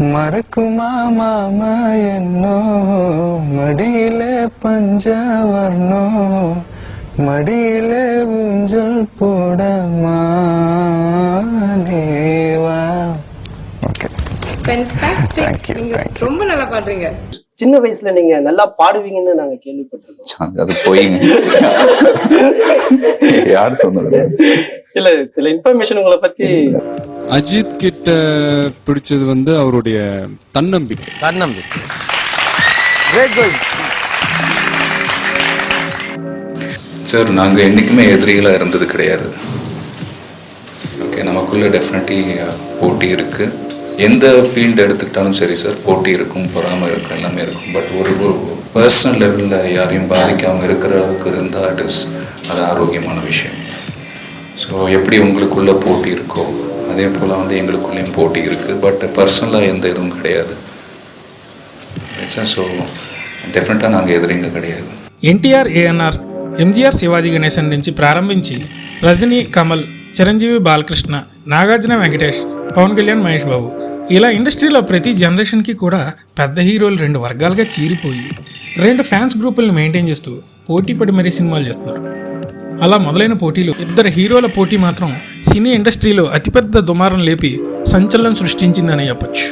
மறக்குமா மாமா என்னோ? மடியிலே பஞ்சவர்ணோ? மடியிலே ஊஞ்சல் போடமானேவா ஓகே ரொம்ப நல்லா பாடுறீங்க. சின்ன வயசுல நீங்க நல்லா பாடுவீங்கன்னு நாங்க கேள்விப்பட்டிருக்கோம். அது போயிங்க. யார் சொன்னது? இல்ல சில இன்ஃபர்மேஷன் உங்களை பத்தி அஜித் கிட்ட பிடிச்சது வந்து அவருடைய தன்னம்பிக்கை. தன்னம்பிக்கை. சார் நாங்கள் என்றைக்குமே எதிரிகளாக இருந்தது கிடையாது. ஓகே நமக்குள்ள டெஃபினெட்லி போட்டி இருக்குது எந்த ஃபீல்டு எடுத்துக்கிட்டாலும் சரி சார் போட்டி இருக்கும் பொறாமை இருக்கும் எல்லாமே இருக்கும் பட் ஒரு பர்சனல் லெவலில் யாரையும் பாதிக்காமல் இருக்கிற அளவுக்கு இருந்தால் இட் இஸ் அது ஆரோக்கியமான விஷயம் ஸோ எப்படி உங்களுக்குள்ள போட்டி இருக்கோ அதே போல் வந்து எங்களுக்குள்ளேயும் போட்டி இருக்குது பட் பர்சனலாக எந்த இதுவும் கிடையாது சார் ஸோ டெஃபினட்டாக நாங்கள் எதிரிங்க கிடையாது ఎన్టీఆర్ ఏఎన్ఆర్ ఎంజీఆర్ శివాజీ గణేశన్ నుంచి ప్రారంభించి రజనీ కమల్ చిరంజీవి బాలకృష్ణ నాగార్జున వెంకటేష్ పవన్ కళ్యాణ్ మహేష్ బాబు ఇలా ఇండస్ట్రీలో ప్రతి జనరేషన్కి కూడా పెద్ద హీరోలు రెండు వర్గాలుగా చీరిపోయి రెండు ఫ్యాన్స్ గ్రూపులను మెయింటైన్ చేస్తూ పోటీపడి మరీ సినిమాలు చేస్తున్నారు. అలా మొదలైన పోటీలు ఇద్దరు హీరోల పోటీ మాత్రం సినీ ఇండస్ట్రీలో అతిపెద్ద దుమారం లేపి సంచలనం సృష్టించిందని చెప్పొచ్చు.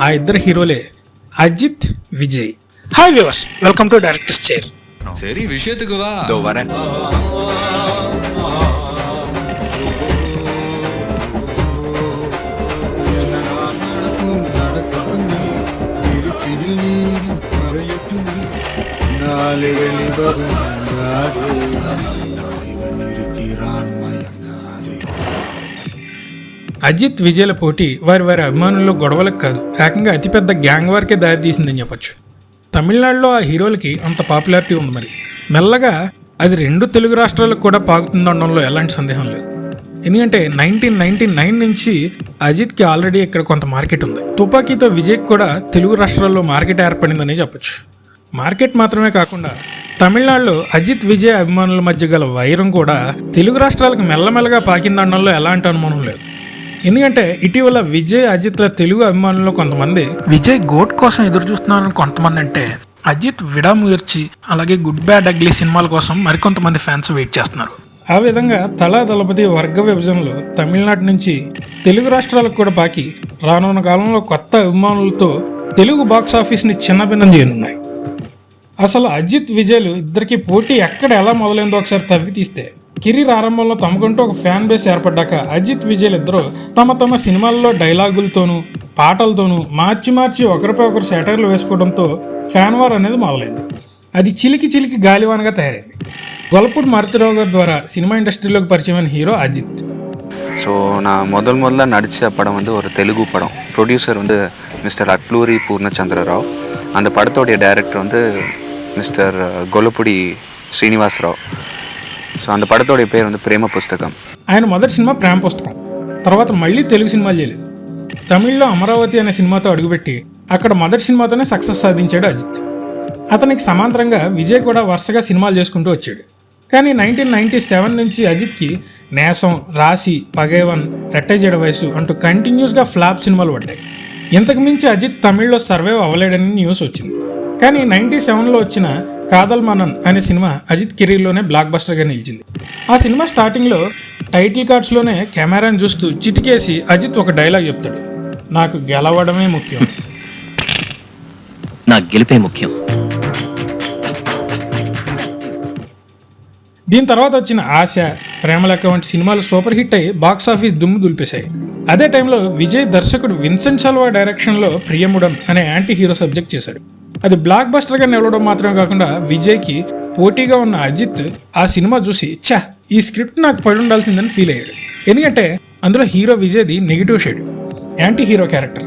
ఆ ఇద్దరు హీరోలే Ajith Vijay. Hi viewers welcome to director's chair. సరే విషయతుకు வா வரேன் అజిత్ విజయ్ల పోటీ వారి వారి అభిమానుల్లో గొడవలకు కాదు ఏకంగా అతిపెద్ద గ్యాంగ్ వారికే దారితీసిందని చెప్పొచ్చు తమిళనాడులో ఆ హీరోలకి అంత పాపులారిటీ ఉంది మరి మెల్లగా అది రెండు తెలుగు రాష్ట్రాలకు కూడా పాకుతుందనడంలో ఎలాంటి సందేహం లేదు ఎందుకంటే నైన్టీన్ నైన్టీ నైన్ నుంచి అజిత్కి ఆల్రెడీ ఇక్కడ కొంత మార్కెట్ ఉంది తుపాకీతో విజయ్కి కూడా తెలుగు రాష్ట్రాల్లో మార్కెట్ ఏర్పడిందని చెప్పొచ్చు మార్కెట్ మాత్రమే కాకుండా తమిళనాడులో అజిత్ విజయ్ అభిమానుల మధ్య గల వైరం కూడా తెలుగు రాష్ట్రాలకు మెల్లమెల్లగా పాకిందనడంలో ఎలాంటి అనుమానం లేదు. ఎందుకంటే ఇటీవల విజయ్ అజిత్ల తెలుగు అభిమానుల్లో కొంతమంది విజయ్ గోట్ కోసం ఎదురు చూస్తున్నారని కొంతమంది అంటే అజిత్ విడాముయర్చి అలాగే గుడ్ బ్యాడ్ అగ్లీ సినిమాల కోసం మరికొంతమంది ఫ్యాన్స్ వెయిట్ చేస్తున్నారు. ఆ విధంగా తలా దళపతి వర్గ విభజనలో తమిళనాడు నుంచి తెలుగు రాష్ట్రాలకు కూడా పాకి రానున్న కాలంలో కొత్త అభిమానులతో తెలుగు బాక్స్ ఆఫీస్ని చిన్నభిన్నం చేయనున్నాయి. అసలు అజిత్ విజయ్లు ఇద్దరికి పోటీ ఎక్కడ ఎలా మొదలైందో ఒకసారి తవ్వి తీస్తే కెరీర్ ఆరంభంలో తమకంటూ ఒక ఫ్యాన్ బేస్ ఏర్పడ్డాక అజిత్ విజయ్లు ఇద్దరు తమ తమ సినిమాల్లో డైలాగులతోనూ పాటలతోనూ మార్చి మార్చి ఒకరిపై ఒకరు సెటైర్లు వేసుకోవడంతో ఫ్యాన్ వార్ అనేది మొదలైంది అది చిలికి చిలికి గాలివానగా తయారైంది గొలపూడి మారుతిరావు గారి ద్వారా సినిమా ఇండస్ట్రీలోకి పరిచయమైన హీరో అజిత్ ஸோ நான் முதல் முதல்ல நடித்த படம் வந்து ஒரு தெலுங்கு படம் ப்ரொடியூசர் வந்து மிஸ்டர் அட்லூரி பூர்ணச்சந்திர ராவ் அந்த படத்தோடைய டைரக்டர் வந்து மிஸ்டர் கொலப்புடி ஸ்ரீனிவாஸ் ராவ் ஸோ அந்த படத்தோடைய பேர் வந்து பிரேம புஸ்தகம் ఆయన మొదటి సినిమా ప్రేమ పుస్తకం తర్వాత మళ్ళీ తెలుగు సినిమాలు చేయలేదు తమిళ్లో అమరావతి అనే సినిమాతో అడుగుపెట్టి అక్కడ మొదటి సినిమాతోనే సక్సెస్ సాధించాడు అజిత్ అతనికి సమాంతరంగా విజయ్ కూడా వరుసగా సినిమాలు చేసుకుంటూ వచ్చాడు కానీ నైన్టీన్ నైన్టీ సెవెన్ నుంచి అజిత్కి నేసం రాశి పగేవన్ రెట్టజేడ వయసు అంటూ కంటిన్యూస్గా ఫ్లాప్ సినిమాలు పడ్డాయి ఇంతకు మించి అజిత్ తమిళ్ళో సర్వైవ్ అవ్వలేడని న్యూస్ వచ్చింది. కానీ నైన్టీ సెవెన్లో వచ్చిన కాదల్ మనన్ అనే సినిమా అజిత్ కెరీర్లోనే బ్లాక్ బస్టర్గా నిలిచింది. ఆ సినిమా స్టార్టింగ్లో టైటిల్ కార్డ్స్లోనే కెమెరాని చూస్తూ చిటికేసి అజిత్ ఒక డైలాగ్ చెప్తాడు. నాకు గెలవడమే ముఖ్యం. నాకు గెలిపే ముఖ్యం. దీని తర్వాత వచ్చిన ఆశ ప్రేమలేఖ వంటి సినిమాలు సూపర్ హిట్ అయి బాక్సాఫీస్ దుమ్ము దులిపేశాయి. అదే టైంలో విజయ్ దర్శకుడు విన్సెంట్ సల్వా డైరెక్షన్లో ప్రియముడన్ అనే యాంటీ హీరో సబ్జెక్ట్ చేశాడు. అది బ్లాక్ బస్టర్గా నిలవడం మాత్రమే కాకుండా విజయ్కి పోటీగా ఉన్న అజిత్ ఆ సినిమా చూసి ఛా ఈ స్క్రిప్ట్ నాకు పడి ఉండాల్సిందని ఫీల్ అయ్యాడు. ఎందుకంటే అందులో hero విజయ్ది negative shade anti hero character.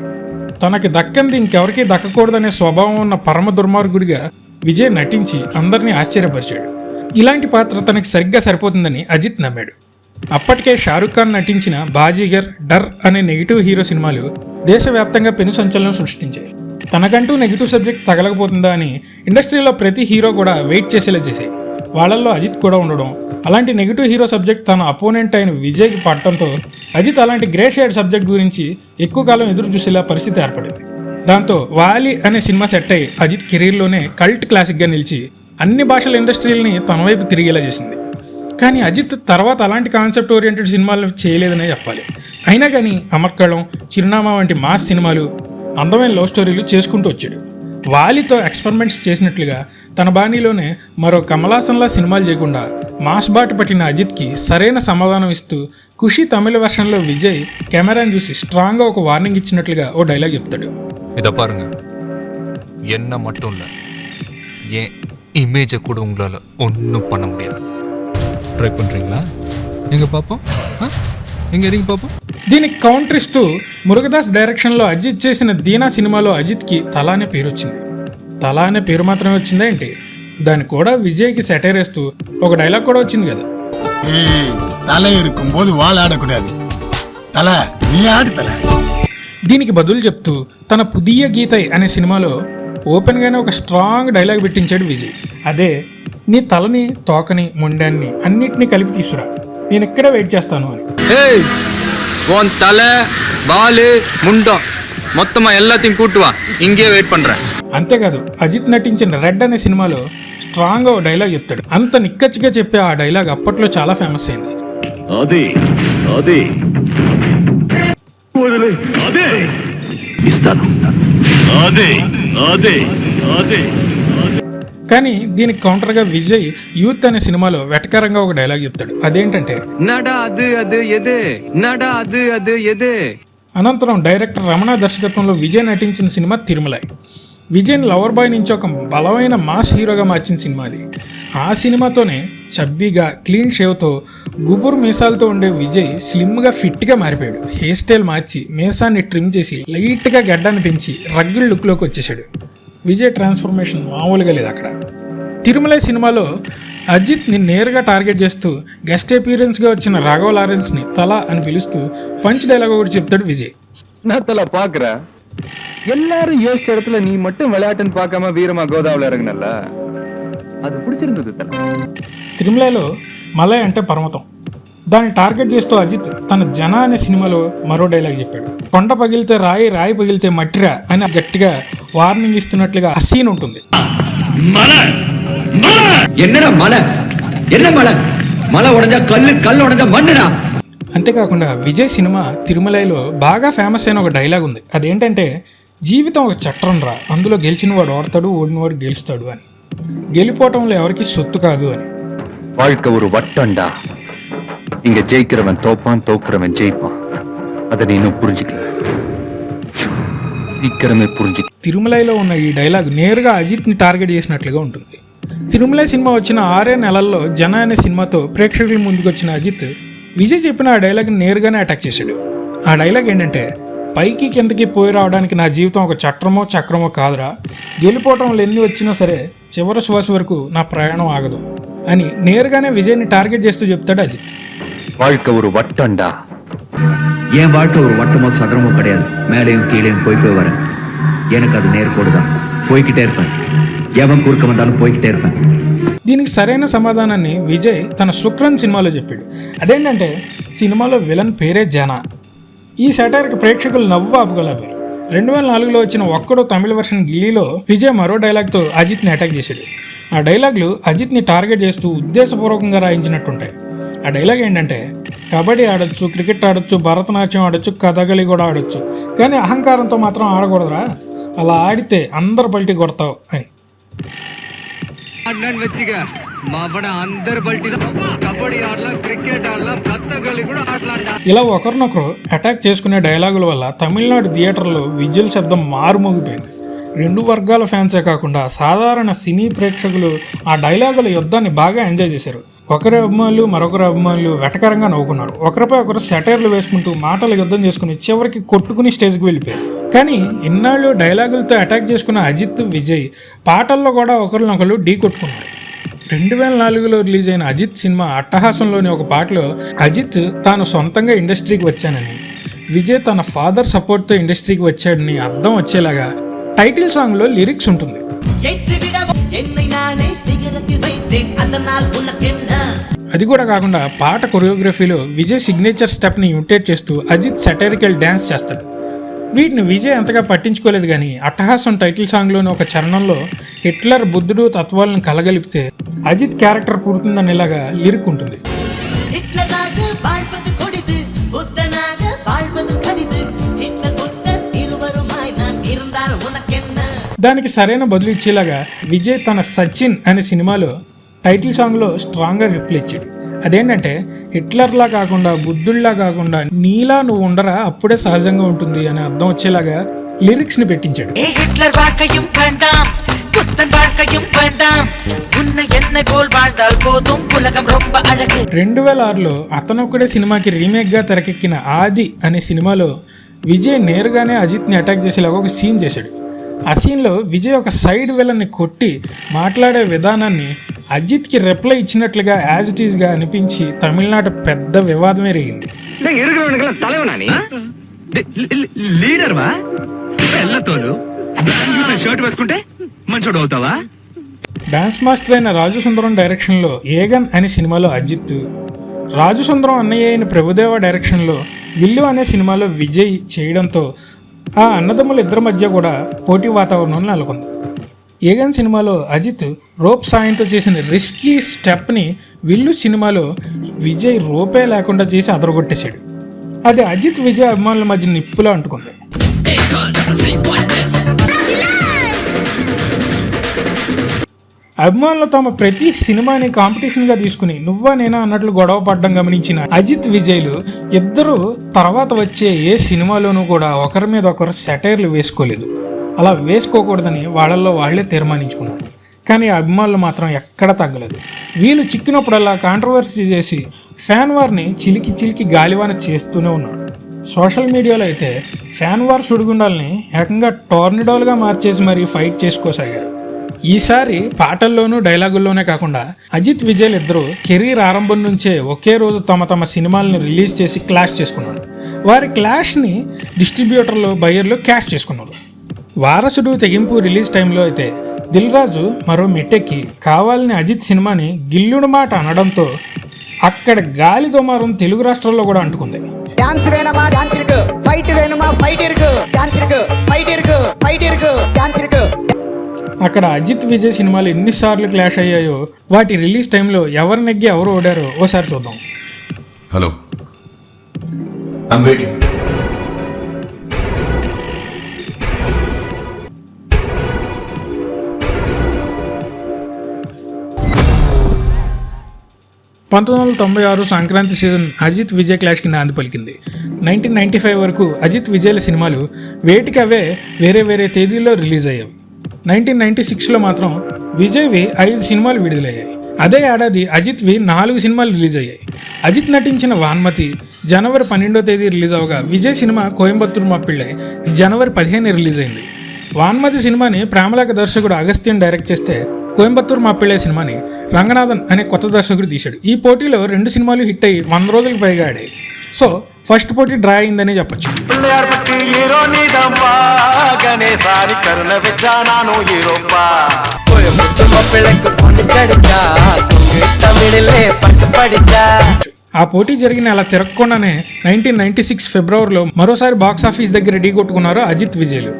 తనకి దక్కంది ఇంకెవరికీ దక్కకూడదనే స్వభావం ఉన్న పరమ దుర్మార్గుడిగా విజయ్ నటించి అందరినీ ఆశ్చర్యపరిచాడు. ఇలాంటి పాత్ర తనకి సరిగ్గా సరిపోతుందని అజిత్ నమ్మాడు. అప్పటికే షారుఖ్ ఖాన్ నటించిన బాజీగర్ డర్ అనే నెగిటివ్ హీరో సినిమాలు దేశవ్యాప్తంగా పెను సంచలనం సృష్టించాయి. తనకంటూ నెగిటివ్ సబ్జెక్ట్ తగలకపోతుందా అని ఇండస్ట్రీలో ప్రతి హీరో కూడా వెయిట్ చేసేలా చేశాయి. వాళ్ళల్లో అజిత్ కూడా ఉండడం అలాంటి నెగిటివ్ హీరో సబ్జెక్ట్ తన అపోనెంట్ అయిన విజయ్కి పట్టడంతో అజిత్ అలాంటి గ్రే షేడ్ సబ్జెక్ట్ గురించి ఎక్కువ కాలం ఎదురు చూసేలా పరిస్థితి ఏర్పడింది. దాంతో వాలి అనే సినిమా సెట్ అయి అజిత్ కెరీర్లోనే కల్ట్ క్లాసిక్గా నిలిచి అన్ని భాషల ఇండస్ట్రీలని తన వైపు తిరిగేలా చేసింది కానీ అజిత్ తర్వాత అలాంటి కాన్సెప్ట్ ఓరియంటెడ్ సినిమాలు చేయలేదనే చెప్పాలి అయినా కానీ అమర్కళం చిరునామా వంటి మాస్ సినిమాలు అందమైన లవ్ స్టోరీలు చేసుకుంటూ వచ్చాడు వాలితో ఎక్స్పెరిమెంట్స్ చేసినట్లుగా తన బాణీలోనే మరో కమలాసన్లా సినిమాలు చేయకుండా మాస్ బాట పట్టిన అజిత్కి సరైన సమాధానం ఇస్తూ ఖుషి తమిళ వెర్షన్లో విజయ్ కెమెరాని చూసి స్ట్రాంగ్గా ఒక వార్నింగ్ ఇచ్చినట్లుగా ఓ డైలాగ్ చెప్తాడు இதை பாருங்க என்ன மட்டும் இல்லை என் இமேஜை கூட உங்களால் ஒன்றும் பண்ண முடியாது ட்ரை பண்ணுறீங்களா எங்க பார்ப்போம் ஆ எங்க இறங்கி பார்ப்போம் దీనికి కౌంటర్ ఇస్తూ మురుగదాస్ డైరెక్షన్లో అజిత్ చేసిన దీనా సినిమాలో అజిత్కి తల అనే పేరు వచ్చింది తల అనే పేరు మాత్రమే వచ్చిందా ఏంటి దానికి కూడా విజయ్కి సెటైర్ వేస్తూ ఒక డైలాగ్ కూడా వచ్చింది కదా ஏய் தலை இருக்கும்போது வால் ஆடக்கூடாது தலை நீ ஆடு தலை దీనికి బదులు చెప్తూ తన పుదియ గీతై అనే సినిమాలో ఓపెన్గానే ఒక స్ట్రాంగ్ డైలాగ్ పెట్టించాడు విజయ్ అదే నీ తలని తోకని మొండాన్ని అన్నిటినీ కలిపి తీసుకురా నేను ఇక్కడే వెయిట్ చేస్తాను అని ஏய் உன் தலை வாலு முண்டம் மொத்தமா எல்லாத்தையும் கூட்டு வா இங்கேயே வெயிட் பண்றேன் అంతేకాదు అజిత్ నటించిన రెడ్ అనే సినిమాలో స్ట్రాంగ్ గా డైలాగ్ చెప్తాడు అంత నిక్కచ్చిగా చెప్పే ఆ డైలాగ్ అప్పట్లో చాలా ఫేమస్ అయింది అదే అదే వదిలే అదే ఇస్తాను అదే కానీ దీనికి కౌంటర్గా విజయ్ యూత్ అనే సినిమాలో వెటకారంగా ఒక డైలాగ్ చెప్తాడు. అదేంటంటే నడా నడా అనంతరం డైరెక్టర్ రమణ దర్శకత్వంలో విజయ్ నటించిన cinema Tirumalai. Vijay lover boy నుంచి ఒక బలమైన మాస్ హీరోగా మార్చిన సినిమా అది. ఆ సినిమాతోనే చబ్బీగా క్లీన్ షేవ్తో గుబురు మీసాలతో ఉండే విజయ్ స్లిమ్గా ఫిట్గా మారిపోయాడు. హెయిర్ స్టైల్ మార్చి మీసాన్ని ట్రిమ్ చేసి లైట్గా గడ్డాన్ని పెంచి రగ్గిల్ లుక్లోకి వచ్చేసాడు విజయ్ ట్రాన్స్ఫర్మేషన్ మామూలుగా లేదు అక్కడ. తిరుమల సినిమాలో అజిత్ని నేరుగా టార్గెట్ చేస్తూ గెస్ట్ అపీరెన్స్గా వచ్చిన రాఘవ లారెన్స్ని తల అని పిలుస్తూ పంచ్ డైలాగ్ ఒకటి చెప్తాడు విజయ్. నా తల పాకరా. எல்லாரும் யோசிச்ச இடத்துல நீ மட்டும் விளையாட்டுன்னு பார்க்காம வீரமா கோதாவில இறங்குனல்ல அது பிடிச்சிருந்தது தல తిరుమలలో మలై అంటే పర్వతం దాన్ని టార్గెట్ చేస్తూ అజిత్ తన జన అనే సినిమాలో మరో డైలాగ్ చెప్పాడు కొండ పగిలితే రాయి రాయి పగిలితే మట్టిరా అని గట్టిగా వార్నింగ్ ఇస్తున్నట్లుగా ఆ సీన్ ఉంటుంది என்னடா மலை என்ன மலை மலை உடஞ்சா கல்லு கல் உடஞ்சா மண்ணுடா అంతేకాకుండా విజయ్ సినిమా తిరుమలలో బాగా ఫేమస్ అయిన ఒక డైలాగ్ ఉంది అదేంటంటే జీవితం ఒక చట్రం రా అందులో గెలిచిన వాడు ఓడతాడు ఓడినవాడు గెలుస్తాడు అని గెలిపోవటంలో ఎవరికి సొత్తు కాదు అని வாழ்க்கை ஒரு வட்டம்டா இங்க ஜெயிக்கிறவன் தோப்பான் தோக்குறவன் ஜெயிப்பான் அதை நீ இன்னும் புரிஞ்சுக்கல சீக்கிரமே புரிஞ்சுக்க తిరుమలలో ఉన్న ఈ డైలాగ్ నేరుగా అజిత్ని టార్గెట్ చేసినట్లుగా ఉంటుంది తిరుమల సినిమా వచ్చిన ఆరే నెలల్లో జన అనే సినిమాతో ప్రేక్షకుల ముందుకు వచ్చిన అజిత్ విజయ్ చెప్పిన ఆ డైలాగ్ని నేరుగానే అటాక్ చేశాడు ఆ డైలాగ్ ఏంటంటే పైకి కిందకి పోయి రావడానికి నా జీవితం ఒక చట్రమో చక్రమో కాదురా గెలిపోవటంలో ఎన్ని వచ్చినా సరే చివరి శ్వాస వరకు నా ప్రయాణం ఆగదు అని నేరుగానే విజయ్ని టార్గెట్ చేస్తూ చెప్తాడు అజిత్ வாழ்க்கை ஒரு வட்டம்டா என் வாழ்க்கை ஒரு வட்டமோ சதுரமோ கிடையாது மேலேயும் கீழேயும் போய் போய் வரேன் எனக்கு அது நேர்கோடு தான் போய்கிட்டே இருப்பேன் எவன் குறுக்க வந்தாலும் போய்கிட்டே இருப்பேன் దీనికి సరైన సమాధానాన్ని విజయ్ తన శుక్రన్ సినిమాలో చెప్పాడు అదేంటంటే సినిమాలో విలన్ పేరే జన ఈ సెటైర్కి ప్రేక్షకులు నవ్వు ఆపుకోలేపారు రెండు వేల నాలుగులో వచ్చిన ఒక్కడో తమిళ వర్షన్ గిల్లీలో విజయ్ మరో డైలాగ్తో అజిత్ని అటాక్ చేశాడు. ఆ డైలాగ్లు అజిత్ని టార్గెట్ చేస్తూ ఉద్దేశపూర్వకంగా రాయించినట్టుంటాయి. ఆ డైలాగ్ ఏంటంటే కబడ్డీ ఆడొచ్చు క్రికెట్ ఆడొచ్చు భరతనాట్యం ఆడొచ్చు కథగళి కూడా ఆడొచ్చు కానీ అహంకారంతో మాత్రం ఆడకూడదురా. అలా ఆడితే అందరు పల్టీ కొడతావు అని. ఆడినాను మంచిగా. మా అందరు కబడ్డీ ఆడలా క్రికెట్ ఆడలా కూడా ఆటలాడినా ఇలా ఒకరినొకరు అటాక్ చేసుకునే డైలాగుల వల్ల తమిళనాడు థియేటర్లో విజుల్ శబ్దం మారుమోగిపోయింది రెండు వర్గాల ఫ్యాన్సే కాకుండా సాధారణ సినీ ప్రేక్షకులు ఆ డైలాగుల యుద్ధాన్ని బాగా ఎంజాయ్ చేశారు. ఒకరి అభిమానులు మరొకరి అభిమానులు వెటకరంగా నవ్వుకున్నారు. ఒకరిపై ఒకరు సెటైర్లు వేసుకుంటూ మాటలు యుద్ధం చేసుకుని చివరికి కొట్టుకుని స్టేజ్కి వెళ్ళిపోయారు. కానీ ఇన్నాళ్ళు డైలాగులతో అటాక్ చేసుకున్న అజిత్ విజయ్ పాటల్లో కూడా ఒకరినొకరు ఢీ కొట్టుకున్నారు. రెండు వేల నాలుగులో రిలీజ్ అయిన అజిత్ సినిమా అట్టహాసంలోని ఒక పాటలో అజిత్ తాను సొంతంగా ఇండస్ట్రీకి వచ్చానని విజయ్ తన ఫాదర్ సపోర్ట్తో ఇండస్ట్రీకి వచ్చాడని అర్థం వచ్చేలాగా టైటిల్ సాంగ్లో లిరిక్స్ ఉంటుంది. అది కూడా కాకుండా పాట కొరియోగ్రఫీలో విజయ్ సిగ్నేచర్ స్టెప్ని ఇమిటేట్ చేస్తూ అజిత్ సెటరికల్ డ్యాన్స్ చేస్తాడు. వీటిని విజయ్ అంతగా పట్టించుకోలేదు కానీ అట్టహాసం టైటిల్ సాంగ్లోని ఒక చరణంలో హిట్లర్ బుద్ధుడు తత్వాలను కలగలిపితే అజిత్ క్యారెక్టర్ పుడుతుందనేలాగా లిరిక్ ఉంటుంది. దానికి సరైన బదులు ఇచ్చేలాగా విజయ్ తన సచిన్ అనే సినిమాలో టైటిల్ సాంగ్లో స్ట్రాంగ్గా రిప్లై ఇచ్చాడు. అదేంటంటే హిట్లర్లా కాకుండా బుద్ధుల్లా కాకుండా నీలా నువ్వు ఉండరా అప్పుడే సహజంగా ఉంటుంది అని అర్థం వచ్చేలాగా లిరిక్స్ని పెట్టించాడు ஏ ஹிட்லர் வாழ்க்கையும் வேண்டாம் புத்தன் வாழ்க்கையும் வேண்டாம் உன்னை என்னை போல் வாழ்ந்தால் போதும் உலகம் ரொம்ப அழகு రెండు వేల ఆరులో అతనొక్కడే సినిమాకి రీమేక్గా తెరకెక్కిన ఆది అనే సినిమాలో విజయ్ నేరుగానే అజిత్ని అటాక్ చేసేలాగా ఒక సీన్ చేశాడు ఆ సీన్లో విజయ్ ఒక సైడ్ విలన్ని కొట్టి మాట్లాడే విధానాన్ని అజిత్కి రిప్లై ఇచ్చినట్లుగా యాజ్ ఇట్ ఈస్గా అనిపించి తమిళనాడు పెద్ద వివాదమే ఎరిగింది డాన్స్ మాస్టర్ అయిన రాజుసుందరం డైరెక్షన్ డైరెక్షన్లో ఏగన్ అనే సినిమాలో అజిత్ రాజుసుందరం అన్నయ్య అయిన ప్రభుదేవ డైరెక్షన్లో విల్లు అనే సినిమాలో విజయ్ చేయడంతో ఆ అన్నదమ్ముల ఇద్దరి మధ్య కూడా పోటీ వాతావరణం నెలకొంది. ఏగన్ సినిమాలో అజిత్ రోప్ సాయంతో చేసిన రిస్కీ స్టెప్ని విల్లు సినిమాలో విజయ్ రోపే లేకుండా చేసి అదరగొట్టేశాడు. అది అజిత్ విజయ్ అభిమానుల మధ్య నిప్పులా అంటుకుంది. అభిమానులు తమ ప్రతి సినిమాని కాంపిటీషన్గా తీసుకుని నువ్వా నేనా అన్నట్లు గొడవ పడడం గమనించిన అజిత్ విజయ్లు ఇద్దరు తర్వాత వచ్చే ఏ సినిమాలోనూ కూడా ఒకరి మీద ఒకరు సెటైర్లు వేసుకోలేదు. అలా వేసుకోకూడదని వాళ్ళల్లో వాళ్ళే తీర్మానించుకున్నారు. కానీ అభిమానులు మాత్రం ఎక్కడ తగ్గలేదు. వీళ్ళు చిక్కినప్పుడల్లా కాంట్రవర్సీ చేసి ఫ్యాన్ వార్ని చిలికి చిలికి గాలివాన చేస్తూనే ఉన్నారు. సోషల్ మీడియాలో అయితే ఫ్యాన్ వార్ సుడిగుండాలని ఏకంగా టోర్నిడోలుగా మార్చేసి మరీ ఫైట్ చేసుకోసాగారు. ఈసారి పాటల్లోనూ డైలాగుల్లోనే కాకుండా అజిత్ విజయ్ ఇద్దరు కెరీర్ ఆరంభం నుంచే ఒకే రోజు తమ తమ సినిమాలను రిలీజ్ చేసి క్లాష్ చేసుకున్నారు. వారి క్లాష్ని డిస్ట్రిబ్యూటర్లు బయ్యర్లు క్యాష్ చేసుకున్నారు. వారసుడు తెగింపు రిలీజ్ టైంలో అయితే దిల్రాజు మరో మెట్టెక్కి కావాలని అజిత్ సినిమాని గిల్లుడు మాట అనడంతో అక్కడ గాలి దుమారం తెలుగు రాష్ట్రాల్లో కూడా అంటుకుంది. అక్కడ అజిత్ విజయ్ సినిమాలు ఎన్నిసార్లు క్లాష్ అయ్యాయో వాటి రిలీజ్ టైంలో ఎవరు నెగ్గి ఎవరు ఓడారో ఓసారి చూద్దాం. హలో పంతొమ్మిది వందల తొంభై ఆరు సంక్రాంతి సీజన్ అజిత్ విజయ్ క్లాష్కి నాంది పలికింది. నైన్టీన్ నైన్టీ ఫైవ్ వరకు అజిత్ విజయ్ల సినిమాలు వేటికి అవే వేరే వేరే తేదీల్లో రిలీజ్ అయ్యాయి. నైన్టీన్ నైన్టీ సిక్స్లో మాత్రం విజయ్వి ఐదు సినిమాలు విడుదలయ్యాయి. అదే ఏడాది అజిత్వి నాలుగు సినిమాలు రిలీజ్ అయ్యాయి. అజిత్ నటించిన వాన్మతి జనవరి పన్నెండో తేదీ రిలీజ్ అవగా విజయ్ సినిమా కోయంబత్తూరు మాపిళ్ళై జనవరి పదిహేను రిలీజ్ అయింది. వాన్మతి సినిమాని ప్రేమలేఖ దర్శకుడు అగస్త్యం డైరెక్ట్ చేస్తే కోయంబత్తూరు మాపిళ్ళే సినిమాని రంగనాథన్ అనే కొత్త దర్శకుడు తీశాడు. ఈ పోటీలో రెండు సినిమాలు హిట్ అయ్యి వంద రోజులకు పైగా ఆడాయి. సో ఫస్ట్ పోటీ డ్రా అయిందనే చెప్పొచ్చు. ఆ పోటీ జరిగిన అలా తిరగకుండానే నైన్టీన్ నైన్టీ సిక్స్ ఫిబ్రవరిలో మరోసారి బాక్స్ ఆఫీస్ దగ్గర ఢీ కొట్టుకున్నారు అజిత్ విజయ్లు.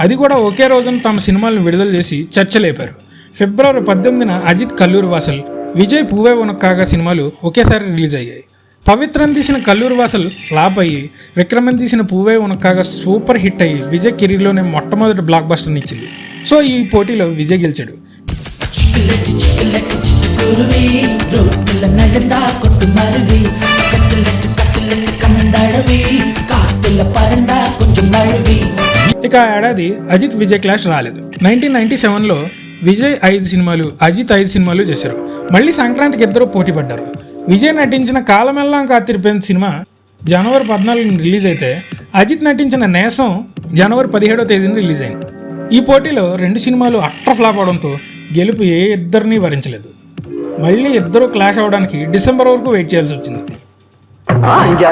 అది కూడా ఒకే రోజున తమ సినిమాలను విడుదల చేసి చర్చలేపారు. ఫిబ్రవరి పద్దెనిమిదిన అజిత్ కల్లూరు వాసల్ విజయ్ పువ్వే ఉనక్కాగా సినిమాలు ఒకేసారి రిలీజ్ అయ్యాయి పవిత్రం తీసిన కల్లూరు వాసల్ ఫ్లాప్ అయ్యి విక్రమం తీసిన పువ్వే ఉనక్కాగా సూపర్ హిట్ అయ్యి విజయ్ కెరీర్లోనే మొట్టమొదటి బ్లాక్ బస్టర్ని ఇచ్చింది సో ఈ పోటీలో విజయ్ గెలిచాడు. ఇక ఏడాది అజిత్ విజయ్ క్లాష్ రాలేదు. నైన్టీన్ నైన్టీ సెవెన్లో విజయ్ ఐదు సినిమాలు అజిత్ ఐదు సినిమాలు చేశారు. మళ్ళీ సంక్రాంతికి ఇద్దరు పోటీ పడ్డారు. విజయ్ నటించిన కాలమెల్లాం కాతిరిపోయిన సినిమా జనవరి పద్నాలుగు రిలీజ్ అయితే అజిత్ నటించిన నేసం జనవరి పదిహేడో తేదీన రిలీజ్ అయింది. ఈ పోటీలో రెండు సినిమాలు అట్ర ఫ్లాప్ అవడంతో గెలుపు ఏ ఇద్దరిని వరించలేదు. మళ్ళీ ఇద్దరు క్లాష్ అవడానికి డిసెంబర్ వరకు వెయిట్ చేయాల్సి వచ్చింది. ఆరు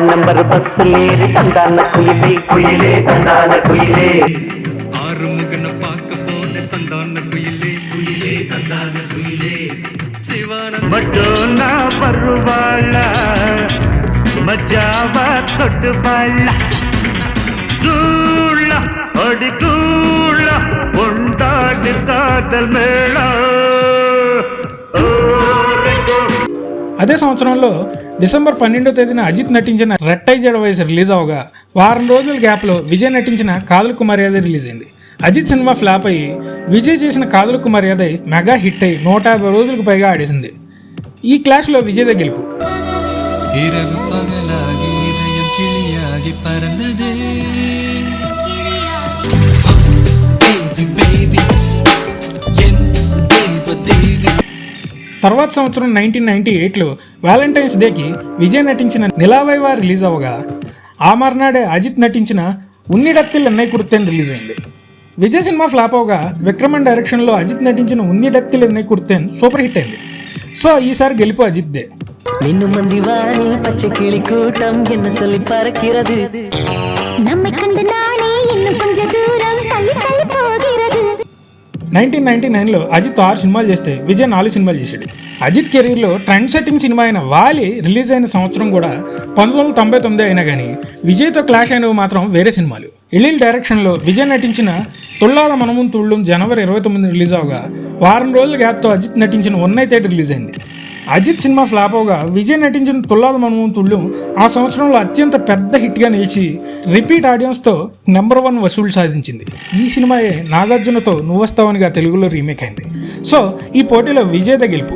అదే సంవత్సరంలో డిసెంబర్ పన్నెండో తేదీన అజిత్ నటించిన రెట్టై జడ వయసు రిలీజ్ అవగా వారం రోజుల గ్యాప్లో విజయ్ నటించిన కాదల్ కుమార్ అది రిలీజ్ అయింది. అజిత్ సినిమా ఫ్లాప్ అయ్యి విజయ్ చేసిన కాదులకు మర్యాద మెగా హిట్ అయ్యి నూట యాభై రోజులకు పైగా ఆడేసింది. ఈ క్లాష్లో విజయ్ గెలుపు. తర్వాత సంవత్సరం నైన్టీన్ నైన్టీ ఎయిట్లో వ్యాలంటైన్స్ డేకి విజయ్ నటించిన నిలావైవా రిలీజ్ అవ్వగా ఆ మర్నాడే అజిత్ నటించిన ఉన్నిడత్తిల్ అన్నయ్య కుర్తెన్ రిలీజ్ అయింది. విజయ్ సినిమా ఫ్లాప్ అవగా విక్రమన్ డైరెక్షన్లో అజిత్ నటించిన ఉన్ని ఉన్నిడత్తిలు ఎన్ని కుర్తేన్ సూపర్ హిట్ అయింది. సో ఈసారి గెలుపు అజిత్దే. నిన్ను మంది వాణి పచ్చ కూటం ఎన్న సొల్లి పరకిరదు. నమ్మికండి నా నైన్టీన్ నైన్టీ నైన్లో అజిత్ ఆరు సినిమాలు చేస్తే విజయ్ నాలుగు సినిమాలు చేశాడు. అజిత్ కెరీర్లో ట్రెండ్ సెట్టింగ్ సినిమా అయిన వాలి రిలీజ్ అయిన సంవత్సరం కూడా పంతొమ్మిది వందల తొంభై తొమ్మిది అయినా కానీ విజయ్తో క్లాష్ అయినవి మాత్రం వేరే సినిమాలు. ఎలిల్ డైరెక్షన్లో విజయ్ నటించిన తుళ్ళాల మనము తుళ్ళం జనవరి ఇరవై తొమ్మిది రిలీజ్ అవగా వారం రోజుల గ్యాప్తో అజిత్ నటించిన వన్ రిలీజ్ అయింది. అజిత్ సినిమా ఫ్లాప్ అవగా విజయ్ నటించిన తుల్లాద మనము తుళ్ళు ఆ సంవత్సరంలో అత్యంత పెద్ద హిట్గా నిలిచి రిపీట్ ఆడియన్స్తో నెంబర్ వన్ వసూలు సాధించింది. ఈ సినిమాయే నాగార్జునతో నువ్వస్తావనిగా తెలుగులో రీమేక్ అయింది. సో ఈ పోటీలో విజయ్ద గెలుపు.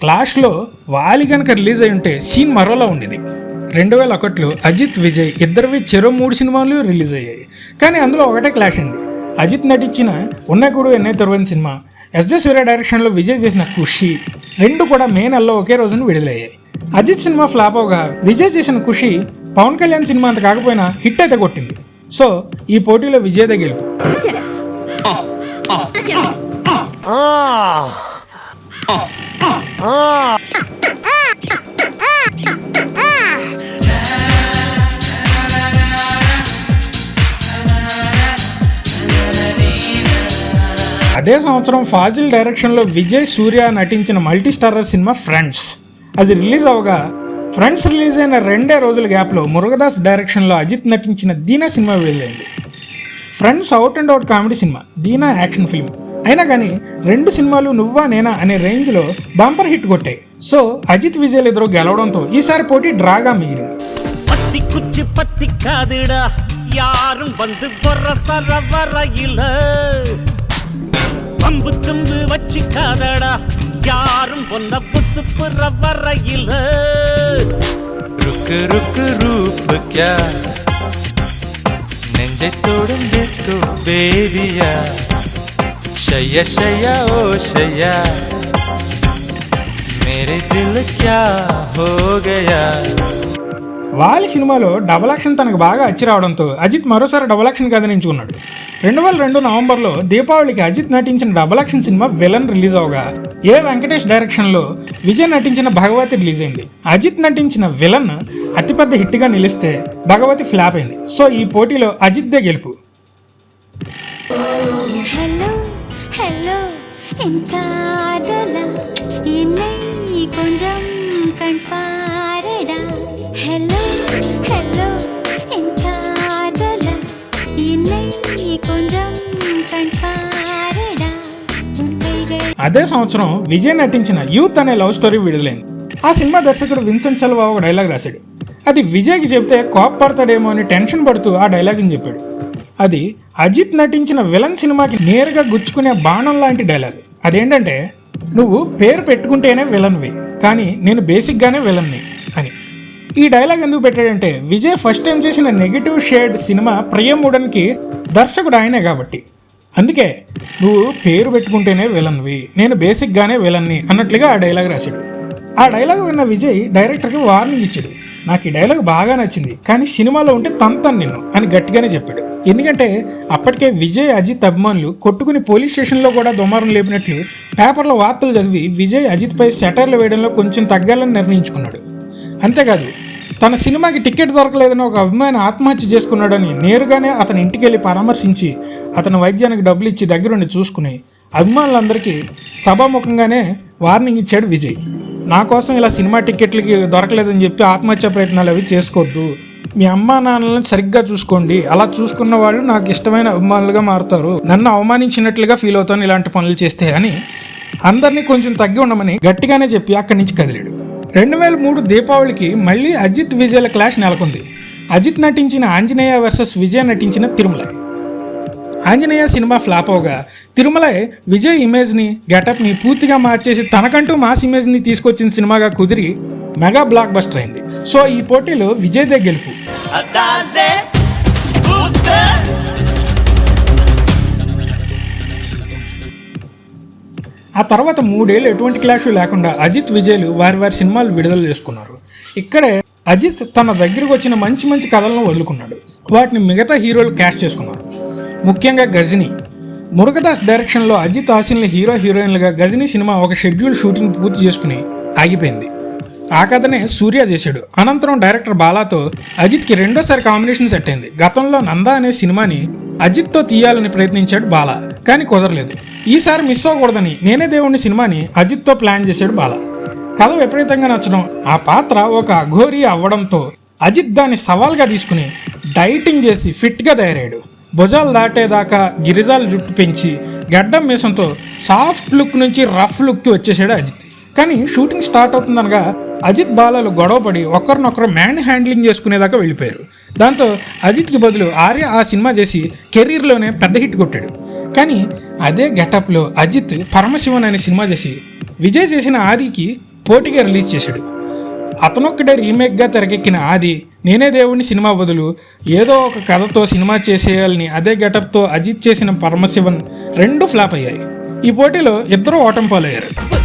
క్లాష్లో వాలి కనుక రిలీజ్ అయి ఉంటే సీన్ మరోలా ఉండేది. రెండు వేల ఒకటిలో అజిత్ విజయ్ ఇద్దరివి చెరో మూడు సినిమాలు రిలీజ్ అయ్యాయి. కానీ అందులో ఒకటే క్లాష్ అయింది. అజిత్ నటించిన ఉన్నకుడు ఎన్నై తొరవని సినిమా ఎస్జే సూర్య డైరెక్షన్లో విజయ్ చేసిన ఖుషి రెండు కూడా మే నెలలో ఒకే రోజున విడుదలయ్యాయి. అజిత్ సినిమా ఫ్లాప్ అవగా విజయ్ చేసిన ఖుషి పవన్ కళ్యాణ్ సినిమా అంత కాకపోయినా హిట్ అయితే కొట్టింది. సో ఈ పోటీలో విజయదే గెలుపు. అదే సంవత్సరం ఫాజిల్ డైరెక్షన్లో విజయ్ సూర్య నటించిన మల్టీ స్టారర్ సినిమా ఫ్రెండ్స్ అది రిలీజ్ అవగా ఫ్రెండ్స్ రిలీజ్ అయిన రెండే రోజుల గ్యాప్లో మురుగదాస్ డైరెక్షన్లో అజిత్ నటించిన దీనా సినిమా వెళ్ళింది friends out and out comedy cinema Dheena action film అయినా కానీ రెండు సినిమాలు నువ్వా నేనా అనే రేంజ్లో బంపర్ హిట్ కొట్టాయి సో అజిత్ విజయ్ ఇద్దరు గెలవడంతో ఈసారి పోటీ డ్రాగా మిగిలింది பத்தி குச்சி பத்தி காதுடா யாரும் வந்து பொற சர வரையில பம்பு தும்பு வச்சுக்காதடா யாரும் பொன்ன புசுப்புற வரையில रुक रुक रूप क्या நெஞ்சை தொடும் டிஸ்கோ பேபியா शैया शैया ओ शैया मेरे दिल क्या हो गया వాలి సినిమాలో డబల్ యాక్షన్ తనకు బాగా అచ్చి రావడంతో అజిత్ మరోసారి డబల్ యాక్షన్ కథ నించుకున్నాడు రెండు వేల రెండు నవంబర్లో దీపావళికి అజిత్ నటించిన double action cinema villain release అవగా ఏ వెంకటేష్ డైరెక్షన్లో విజయ్ నటించిన భగవతి రిలీజ్ అయింది. అజిత్ నటించిన విలన్ అతిపెద్ద హిట్గా నిలిస్తే భగవతి ఫ్లాప్ అయింది. సో ఈ పోటీలో అజిత్ దే గెలుపు కొంచెం అదే సంవత్సరం విజయ్ నటించిన యూత్ అనే లవ్ స్టోరీ విడుదలైంది. ఆ సినిమా దర్శకుడు విన్సెంట్ సెల్వా ఒక డైలాగ్ రాశాడు. అది విజయ్కి చెప్తే కోప్ పడతాడేమో అని టెన్షన్ పడుతూ ఆ డైలాగ్ని చెప్పాడు. అది అజిత్ నటించిన విలన్ సినిమాకి నేరుగా గుచ్చుకునే బాణం లాంటి డైలాగ్. అదేంటంటే నువ్వు పేరు పెట్టుకుంటేనే విలన్వి కానీ నేను బేసిక్గానే విలన్ని అని. ఈ డైలాగ్ ఎందుకు పెట్టాడంటే విజయ్ ఫస్ట్ టైం చేసిన నెగిటివ్ షేడ్ సినిమా ప్రియముడన్కి దర్శకుడు ఆయనే కాబట్టి. అందుకే నువ్వు పేరు పెట్టుకుంటేనే విలన్వి. నేను బేసిక్గానే విలన్ని అన్నట్లుగా ఆ డైలాగ్ రాశాడు. ఆ డైలాగ్ విన్న విజయ్ డైరెక్టర్కి వార్నింగ్ ఇచ్చాడు. నాకు ఈ డైలాగ్ బాగా నచ్చింది. కానీ సినిమాలో ఉంటే తంతాను నిన్ను అని గట్టిగానే చెప్పాడు. ఎందుకంటే అప్పటికే విజయ్ అజిత్ అభిమానులు కొట్టుకుని పోలీస్ స్టేషన్లో కూడా దుమారం లేపినట్లు పేపర్లో వార్తలు చదివి విజయ్ అజిత్పై సెటర్లు వేయడంలో కొంచెం తగ్గాలని నిర్ణయించుకున్నాడు. అంతేకాదు తన సినిమాకి టికెట్ దొరకలేదని ఒక అభిమాని ఆత్మహత్య చేసుకున్నాడని నేరుగానే అతని ఇంటికి వెళ్ళి పరామర్శించి అతని వైద్యానికి డబ్బులు ఇచ్చి దగ్గరుండి చూసుకుని అభిమానులందరికీ సభాముఖంగానే వార్నింగ్ ఇచ్చాడు విజయ్. నా కోసం ఇలా సినిమా టికెట్లకి దొరకలేదని చెప్పి ఆత్మహత్య ప్రయత్నాలు అవి చేసుకోవద్దు మీ అమ్మా నాన్నలను సరిగ్గా చూసుకోండి. అలా చూసుకున్న వాళ్ళు నాకు ఇష్టమైన అభిమానులుగా మారుతారు. నన్ను అవమానించినట్లుగా ఫీల్ అవుతాను ఇలాంటి పనులు చేస్తే అని అందరినీ కొంచెం తగ్గి ఉండమని గట్టిగానే చెప్పి అక్కడి నుంచి కదిలాడు. రెండు వేల మూడు దీపావళికి మళ్ళీ అజిత్ విజయ్ల క్లాష్ నెలకొంది. అజిత్ నటించిన ఆంజనేయ వర్సెస్ విజయ్ నటించిన తిరుమల. ఆంజనేయ సినిమా ఫ్లాప్ అవగా తిరుమల విజయ్ ఇమేజ్ని గెటప్ని పూర్తిగా మార్చేసి తనకంటూ మాస్ ఇమేజ్ని తీసుకొచ్చిన సినిమాగా కుదిరి మెగా బ్లాక్ బస్టర్ అయింది. సో ఈ పోటీలో విజయ్దే గెలుపు. ఆ తర్వాత మూడేళ్ళు ఎటువంటి క్లాష్ లేకుండా అజిత్ విజయ్లు వారి వారి సినిమాలు విడుదల చేసుకున్నారు. ఇక్కడే అజిత్ తన దగ్గరకు వచ్చిన మంచి మంచి కథలను వదులుకున్నాడు. వాటిని మిగతా హీరోలు క్యాష్ చేసుకున్నారు. ముఖ్యంగా గజని. మురుగదాస్ డైరెక్షన్లో అజిత్ ఆసిన్లు హీరో హీరోయిన్లుగా గజని సినిమా ఒక షెడ్యూల్ షూటింగ్ పూర్తి చేసుకుని ఆగిపోయింది. ఆ కథనే సూర్య చేశాడు. అనంతరం డైరెక్టర్ బాలాతో అజిత్కి రెండోసారి కాంబినేషన్ సెట్ అయింది. గతంలో నందా అనే సినిమాని అజిత్తో తీయాలని ప్రయత్నించాడు బాల కానీ కుదరలేదు. ఈసారి మిస్ అవ్వకూడదని నేనే దేవుడిని సినిమాని అజిత్తో ప్లాన్ చేశాడు బాల. కథ విపరీతంగా నచ్చడం ఆ పాత్ర ఒక అఘోరి అవ్వడంతో అజిత్ దాన్ని సవాల్గా తీసుకుని డైటింగ్ చేసి ఫిట్గా తయారయ్యాడు. భుజాలు దాటేదాకా గిరిజాలు జుట్టు పెంచి గడ్డం మీసంతో సాఫ్ట్ లుక్ నుంచి రఫ్ లుక్కి వచ్చేసాడు అజిత్. కానీ షూటింగ్ స్టార్ట్ అవుతుందనగా అజిత్ బాలలు గొడవపడి ఒకరినొకరు మ్యాన్ హ్యాండ్లింగ్ చేసుకునేదాకా వెళ్ళిపోయారు. దాంతో అజిత్కి బదులు ఆర్య ఆ సినిమా చేసి కెరీర్లోనే పెద్ద హిట్ కొట్టాడు. కానీ అదే గెటప్లో అజిత్ పరమశివన్ అనే సినిమా చేసి విజయ్ చేసిన ఆదికి పోటీగా రిలీజ్ చేశాడు. అతనొక్కడే రీమేక్గా తెరకెక్కిన ఆది నేనే దేవుడిని సినిమా బదులు ఏదో ఒక కథతో సినిమా చేసేయాలని అదే గెటప్తో అజిత్ చేసిన పరమశివన్ రెండు ఫ్లాప్ అయ్యాయి. ఈ పోటీలో ఇద్దరు ఓటం పాలయ్యారు.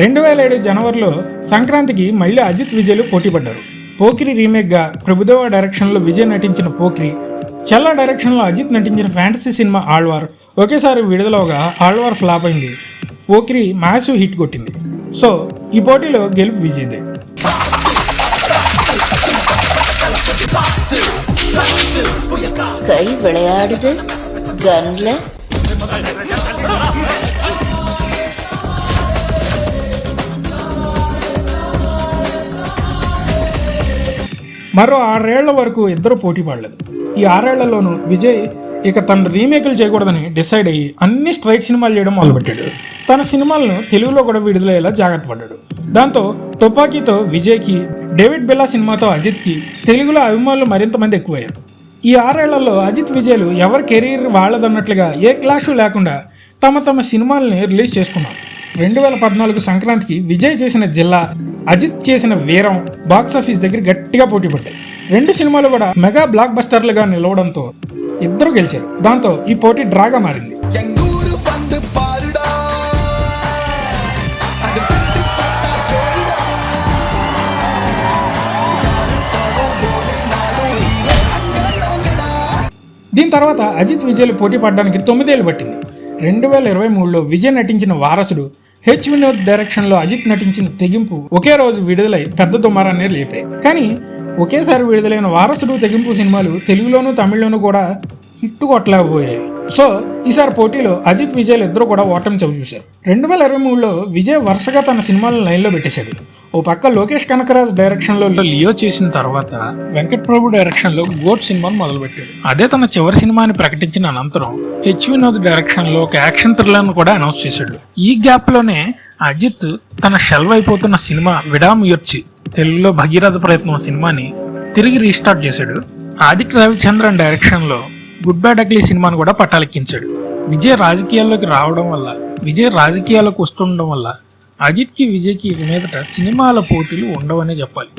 రెండు వేల ఏడు జనవరిలో సంక్రాంతికి మళ్ళీ అజిత్ విజయ్లు పోటీ పడ్డారు పోకిరి రీమేక్గా ప్రభుదేవ డైరెక్షన్లో విజయ్ నటించిన పోకిరి చెల్ల డైరెక్షన్లో అజిత్ నటించిన ఫ్యాంటసీ సినిమా ఆళ్వార్ ఒకేసారి విడుదలవగా ఆళ్వార్ ఫ్లాప్ అయింది పోకిరి మ్యాసివ్ హిట్ కొట్టింది సో ఈ పోటీలో గెలుపు విజయ్దే கை விளையாடுது கன்ல మరో ఆరేళ్ళ వరకు ఇద్దరు పోటీ పడలేదు. ఈ ఆరేళ్ళలోనూ విజయ్ ఇక తన రీమేకులు చేయకూడదని డిసైడ్ అయ్యి అన్ని స్ట్రైట్ సినిమాలు చేయడం మొదలుపెట్టాడు. తన సినిమాలను తెలుగులో కూడా విడుదలయ్యేలా జాగ్రత్త పడ్డాడు. దాంతో తుపాకీతో విజయ్కి డేవిడ్ బిల్లా సినిమాతో అజిత్కి తెలుగులో అభిమానులు మరింత మంది ఎక్కువయ్యారు. ఈ ఆరేళ్ళలో అజిత్ విజయ్లు ఎవరి కెరీర్ వాళ్ళదన్నట్లుగా ఏ క్లాషు లేకుండా తమ తమ సినిమాల్ని రిలీజ్ చేసుకున్నారు. రెండు వేల పద్నాలుగు సంక్రాంతికి విజయ్ చేసిన జిల్లా అజిత్ చేసిన వీరం బాక్స్ ఆఫీస్ దగ్గర గట్టిగా పోటీ పడ్డాయి. రెండు సినిమాలు కూడా మెగా బ్లాక్ బస్టర్లుగా నిలవడంతో ఇద్దరు గెలిచారు. దాంతో ఈ పోటీ డ్రాగా మారింది. దీని తర్వాత అజిత్ విజయ్లు పోటీ పడడానికి తొమ్మిదేళ్ళు పట్టింది. రెండు వేల ఇరవై మూడులో విజయ్ నటించిన వారసుడు హెచ్ వినోద్ డైరెక్షన్లో అజిత్ నటించిన తెగింపు ఒకే రోజు విడుదలై పెద్ద దుమారాన్ని లేపాయి. కానీ ఒకేసారి విడుదలైన వారసుడు తెగింపు సినిమాలు తెలుగులోనూ తమిళ్ళోనూ కూడా హిట్టు కొట్టలేకపోయాయి సో ఈసారి పోటీలో అజిత్ విజయ్లు ఇద్దరు కూడా ఓటమి చవి చూశారు రెండు వేల ఇరవై మూడులో విజయ్ వరుసగా తన సినిమాలను లైన్లో పెట్టేశాడు. ఓ పక్క లోకేష్ కనకరాజ్ డైరెక్షన్లో లియో చేసిన తర్వాత వెంకట్ ప్రభు డైరెక్షన్లో గోట్ సినిమాను మొదలుపెట్టాడు. అదే తన చివరి సినిమాని ప్రకటించిన అనంతరం హెచ్ వినోద్ డైరెక్షన్లో ఒక యాక్షన్ థ్రిల్లర్ను కూడా అనౌన్స్ చేశాడు. ఈ గ్యాప్లోనే అజిత్ తన షెల్వ్ అయిపోతున్న సినిమా విడాముయొచ్చి తెలుగులో భగీరథ ప్రయత్నం సినిమాని తిరిగి రీస్టార్ట్ చేశాడు. ఆదిత్య రవిచంద్రన్ డైరెక్షన్లో గుడ్ బ్యాడ్ అగ్లీ సినిమాను కూడా పట్టాలెక్కించాడు విజయ్ రాజకీయాల్లోకి రావడం వల్ల విజయ్ రాజకీయాల్లోకి వస్తుండడం వల్ల అజిత్కి విజయ్కి ఇక మీదట సినిమాల పోటీలు ఉండవనే చెప్పాలి.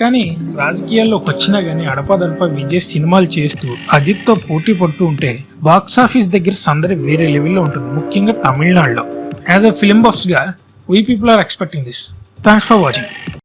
కానీ రాజకీయాల్లోకి వచ్చినా కానీ అడపదడప విజయ్ సినిమాలు చేస్తూ అజిత్తో పోటీ పడుతూ ఉంటే బాక్స్ ఆఫీస్ దగ్గర సందడి వేరే లెవెల్లో ఉంటుంది. ముఖ్యంగా తమిళనాడులో. As a film బఫ్స్గా we people are expecting this. Thanks for watching.